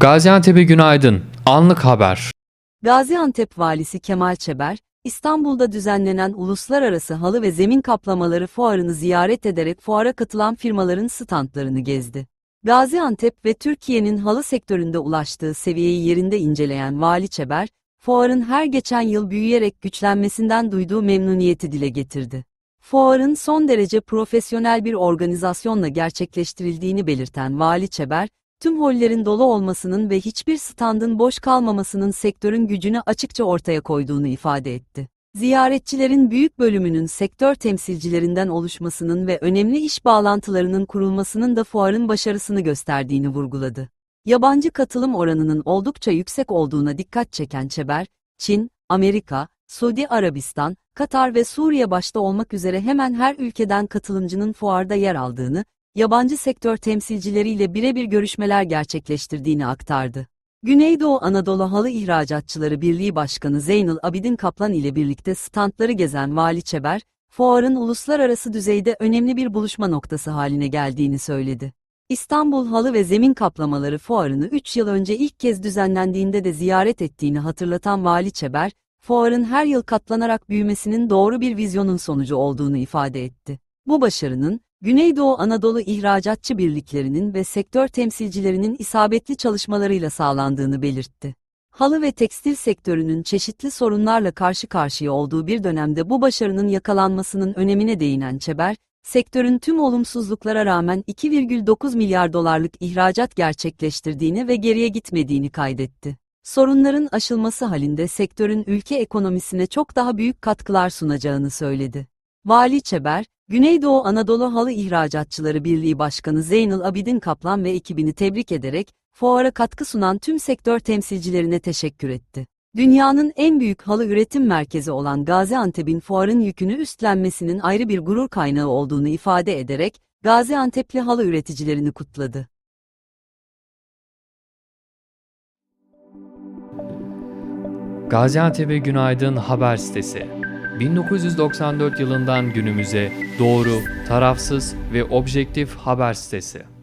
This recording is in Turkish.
Gaziantep'e günaydın. Anlık haber. Gaziantep Valisi Kemal Çeber, İstanbul'da düzenlenen Uluslararası Halı ve Zemin Kaplamaları Fuarı'nı ziyaret ederek fuara katılan firmaların standlarını gezdi. Gaziantep ve Türkiye'nin halı sektöründe ulaştığı seviyeyi yerinde inceleyen Vali Çeber, fuarın her geçen yıl büyüyerek güçlenmesinden duyduğu memnuniyeti dile getirdi. Fuarın son derece profesyonel bir organizasyonla gerçekleştirildiğini belirten Vali Çeber, tüm hollerin dolu olmasının ve hiçbir standın boş kalmamasının sektörün gücünü açıkça ortaya koyduğunu ifade etti. Ziyaretçilerin büyük bölümünün sektör temsilcilerinden oluşmasının ve önemli iş bağlantılarının kurulmasının da fuarın başarısını gösterdiğini vurguladı. Yabancı katılım oranının oldukça yüksek olduğuna dikkat çeken Çeber, Çin, Amerika, Suudi Arabistan, Katar ve Suriye başta olmak üzere hemen her ülkeden katılımcının fuarda yer aldığını, yabancı sektör temsilcileriyle birebir görüşmeler gerçekleştirdiğini aktardı. Güneydoğu Anadolu Halı İhracatçıları Birliği Başkanı Zeynel Abidin Kaplan ile birlikte standları gezen Vali Çeber, fuarın uluslararası düzeyde önemli bir buluşma noktası haline geldiğini söyledi. İstanbul Halı ve Zemin Kaplamaları Fuarı'nı 3 yıl önce ilk kez düzenlendiğinde de ziyaret ettiğini hatırlatan Vali Çeber, fuarın her yıl katlanarak büyümesinin doğru bir vizyonun sonucu olduğunu ifade etti. Bu başarının, Güneydoğu Anadolu İhracatçı Birliklerinin ve sektör temsilcilerinin isabetli çalışmalarıyla sağlandığını belirtti. Halı ve tekstil sektörünün çeşitli sorunlarla karşı karşıya olduğu bir dönemde bu başarının yakalanmasının önemine değinen Çeber, sektörün tüm olumsuzluklara rağmen 2,9 milyar dolarlık ihracat gerçekleştirdiğini ve geriye gitmediğini kaydetti. Sorunların aşılması halinde sektörün ülke ekonomisine çok daha büyük katkılar sunacağını söyledi. Vali Çeber, Güneydoğu Anadolu Halı İhracatçıları Birliği Başkanı Zeynel Abidin Kaplan ve ekibini tebrik ederek, fuara katkı sunan tüm sektör temsilcilerine teşekkür etti. Dünyanın en büyük halı üretim merkezi olan Gaziantep'in fuarın yükünü üstlenmesinin ayrı bir gurur kaynağı olduğunu ifade ederek, Gaziantep'li halı üreticilerini kutladı. Gaziantep'e günaydın haber sitesi. 1994 yılından günümüze doğru, tarafsız ve objektif haber sitesi.